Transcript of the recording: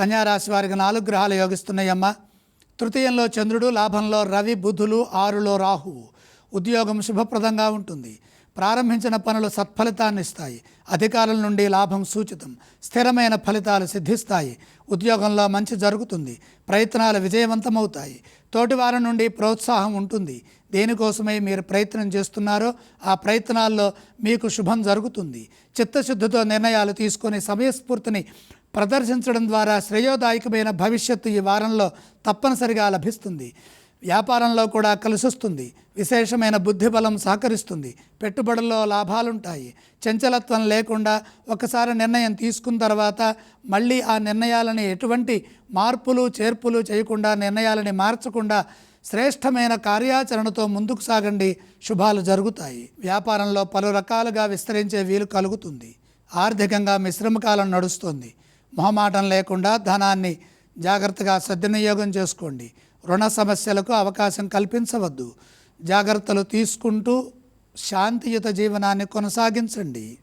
కన్యారాశి వారికి నాలుగు గ్రహాలు యోగిస్తున్నాయమ్మా. తృతీయంలో చంద్రుడు లాభంలో రవి బుధులు ఆరులో రాహువు. ఉద్యోగం శుభప్రదంగా ఉంటుంది. ప్రారంభించిన పనులు సత్ఫలితాన్ని ఇస్తాయి అధికారుల నుండి లాభం సూచితం. స్థిరమైన ఫలితాలు సిద్ధిస్తాయి. ఉద్యోగంలో మంచి జరుగుతుంది. ప్రయత్నాలు విజయవంతమవుతాయి. తోటివారి నుండి ప్రోత్సాహం ఉంటుంది. దేనికోసమై మీరు ప్రయత్నం చేస్తున్నారో ఆ ప్రయత్నాల్లో మీకు శుభం జరుగుతుంది. చిత్తశుద్ధితో నిర్ణయాలు తీసుకొని సమయస్ఫూర్తిని ప్రదర్శించడం ద్వారా శ్రేయోదాయకమైన భవిష్యత్తు ఈ వారంలో తప్పనిసరిగా లభిస్తుంది. వ్యాపారంలో కూడా కలిసొస్తుంది. విశేషమైన బుద్ధిబలం సహకరిస్తుంది. పెట్టుబడుల్లో లాభాలుంటాయి. చంచలత్వం లేకుండా ఒకసారి నిర్ణయం తీసుకున్న తర్వాత మళ్ళీ ఆ నిర్ణయాలని ఎటువంటి మార్పులు చేర్పులు చేయకుండా నిర్ణయాలని మార్చకుండా శ్రేష్టమైన కార్యాచరణతో ముందుకు సాగండి. శుభాలు జరుగుతాయి. వ్యాపారంలో పలు రకాలుగా విస్తరించే వీలు కలుగుతుంది. ఆర్థికంగా మిశ్రమ కాలం నడుస్తుంది. మొహమాటం లేకుండా ధనాన్ని జాగ్రత్తగా సద్వినియోగం చేసుకోండి. రుణ సమస్యలకు అవకాశం కల్పించవద్దు. జాగ్రత్తలు తీసుకుంటూ శాంతియుత జీవనాన్ని కొనసాగించండి.